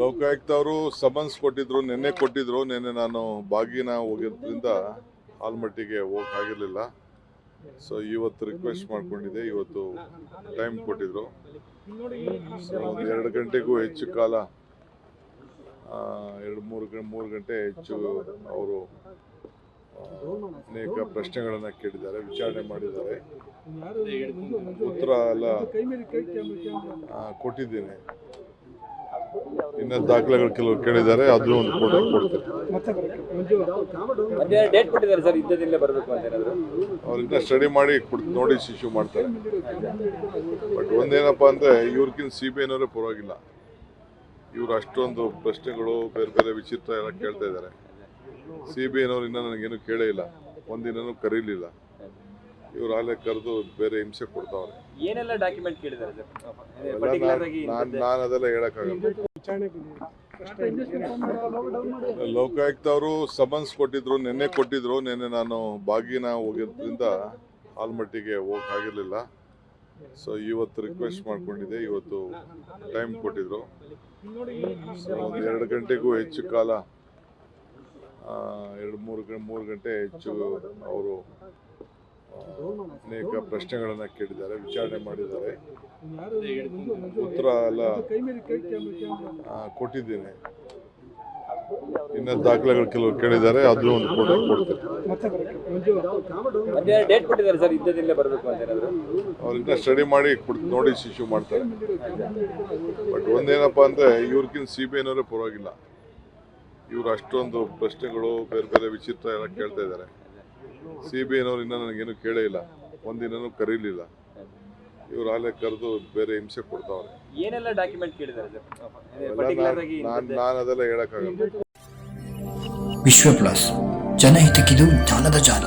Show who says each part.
Speaker 1: ಲೋಕಾಯುಕ್ತ ಅವರು ಸಮನ್ಸ್ ಕೊಟ್ಟಿದ್ರು, ನಿನ್ನೆ ಕೊಟ್ಟಿದ್ರು, ನಿನ್ನೆ ನಾನು ಬಾಗಿನ ಹೋಗಿದ್ರಿಂದ ಆಲ್ಮಟ್ಟಿಗೆ ಹೋಗಕ್ ಆಗಿರ್ಲಿಲ್ಲ. ಸೊ ಇವತ್ತು ರಿಕ್ವೆಸ್ಟ್ ಮಾಡ್ಕೊಂಡಿದ್ದೆ, ಇವತ್ತು ಟೈಮ್ ಕೊಟ್ಟಿದ್ರು. ಒಂದು ಎರಡು ಗಂಟೆಗೂ ಹೆಚ್ಚು ಕಾಲ ಎರಡು ಮೂರು ಮೂರು ಗಂಟೆ ಹೆಚ್ಚು ಅವರು ಅನೇಕ ಪ್ರಶ್ನೆಗಳನ್ನು ಕೇಳಿದ್ದಾರೆ ವಿಚಾರಣೆ ಮಾಡಿದ್ದಾರೆ. ಉತ್ತರ ಎಲ್ಲ ಕೊಟ್ಟಿದ್ದೇನೆ. ಇನ್ನ ದಾಖಲೆಗಳು ಕೆಲವು ಕೇಳಿದ್ದಾರೆ ಅದು ಒಂದು ಕೂಡ ಕೊಡ್ತೇನೆ. ಅವ್ರಿಂದ ಸ್ಟಡಿ ಮಾಡಿ ನೋಡಿ ಇಶ್ಯೂ ಮಾಡ್ತಾರೆ. ಬಟ್ ಒಂದೇನಪ್ಪ ಅಂದ್ರೆ ಇವ್ರಿಗಿಂತ ಸಿ ಬಿ ಐನವರೇ ಪರವಾಗಿಲ್ಲ. ಇವ್ರು ಅಷ್ಟೊಂದು ಪ್ರಶ್ನೆಗಳು ಬೇರೆ ಬೇರೆ ವಿಚಿತ್ರ ಎಲ್ಲ ಕೇಳ್ತಾ ಇದ್ದಾರೆ. ಸಿ ಬಿ ಐನವ್ರು ಇನ್ನೂ ನನಗೇನು ಕೇಳೇ ಇಲ್ಲ. ಒಂದಿನೂ ಕರೀಲಿಲ್ಲ. ಇವ್ರು ಆಲೇ ಕರೆದು ಬೇರೆ ಹಿಂಸೆ ಕೊಡ್ತಾವ್ರೆ.
Speaker 2: ಏನೆಲ್ಲ ಡಾಕ್ಯುಮೆಂಟ್ ಕೇಳಿದ್ದಾರೆ
Speaker 1: ನಾನು ಅದೆಲ್ಲ ಹೇಳಕ್ಕಾಗಲ್ಲ. ಲೋಕಾಯುಕ್ತ ಅವರು ಸಮನ್ಸ್ ಕೊಟ್ಟಿದ್ರು ನಿನ್ನೆ ಕೊಟ್ಟಿದ್ರು ನಿನ್ನೆ ನಾನು ಬಾಗಿನ ಹೋಗಿದ್ರಿಂದ ಆಲ್ಮಟ್ಟಿಗೆ ಹೋಗಕ್ಕಾಗಿರ್ಲಿಲ್ಲ ಸೊ ಇವತ್ತು ರಿಕ್ವೆಸ್ಟ್ ಮಾಡ್ಕೊಂಡಿದ್ದೆ ಇವತ್ತು ಟೈಮ್ ಕೊಟ್ಟಿದ್ರು. ಒಂದು ಎರಡು ಗಂಟೆಗೂ ಹೆಚ್ಚು ಕಾಲ ಎರಡು ಮೂರು ಮೂರು ಗಂಟೆ ಹೆಚ್ಚು ಅವರು ಅನೇಕ ಪ್ರಶ್ನೆಗಳನ್ನು ಕೇಳಿದ್ದಾರೆ ವಿಚಾರಣೆ ಮಾಡಿದ್ದಾರೆ. ಉತ್ತರ ಎಲ್ಲ ಕೊಟ್ಟಿದ್ದೇನೆ. ಇನ್ನ ದಾಖಲೆಗಳು ಕೆಲವರು ಕೇಳಿದ್ದಾರೆ ಅದು ಒಂದು ಫೋಟೋ ಕೊಡ್ತೇನೆ. ಅವ್ರನ್ನ ಸ್ಟಡಿ ಮಾಡಿ ನೋಟಿಸ್ ಇಶ್ಯೂ ಮಾಡ್ತಾರೆ. ಬಟ್ ಒಂದೇನಪ್ಪ ಅಂದ್ರೆ ಇವ್ರಿಗಿಂತ ಸಿ ಬಿ ಐನವರೇ ಪರವಾಗಿಲ್ಲ. ಇವ್ರು ಅಷ್ಟೊಂದು ಪ್ರಶ್ನೆಗಳು ಬೇರೆ ಬೇರೆ ವಿಚಿತ್ರ ಎಲ್ಲ ಕೇಳ್ತಾ ಇದ್ದಾರೆ. ಸಿ ಬಿ ಐನವ್ರು ಇನ್ನೂ ನನಗೇನು ಕೇಳೇ ಇಲ್ಲ. ಒಂದಿನೂ ಕರೀಲಿಲ್ಲ. ಇವ್ರು ಆಲೇ ಕರೆದು ಬೇರೆ ಹಿಂಸೆ ಕೊಡ್ತಾವ್ರೆ.
Speaker 2: ಏನೆಲ್ಲ ಡಾಕ್ಯುಮೆಂಟ್ ಕೇಳಿದ್ದಾರೆ ಸರ್? ಪರ್ಟಿಕ್ಯುಲರ್ ಆಗಿ
Speaker 1: ನಾನು ನಾನು ಅದೆಲ್ಲ ಹೇಳಕ್ಕಾಗಲ್ಲ.
Speaker 3: ವಿಶ್ವ ಪ್ಲಸ್ ಜನಹಿತಕ್ಕಿದು ಜ್ಞಾನದ ಜಾಲ.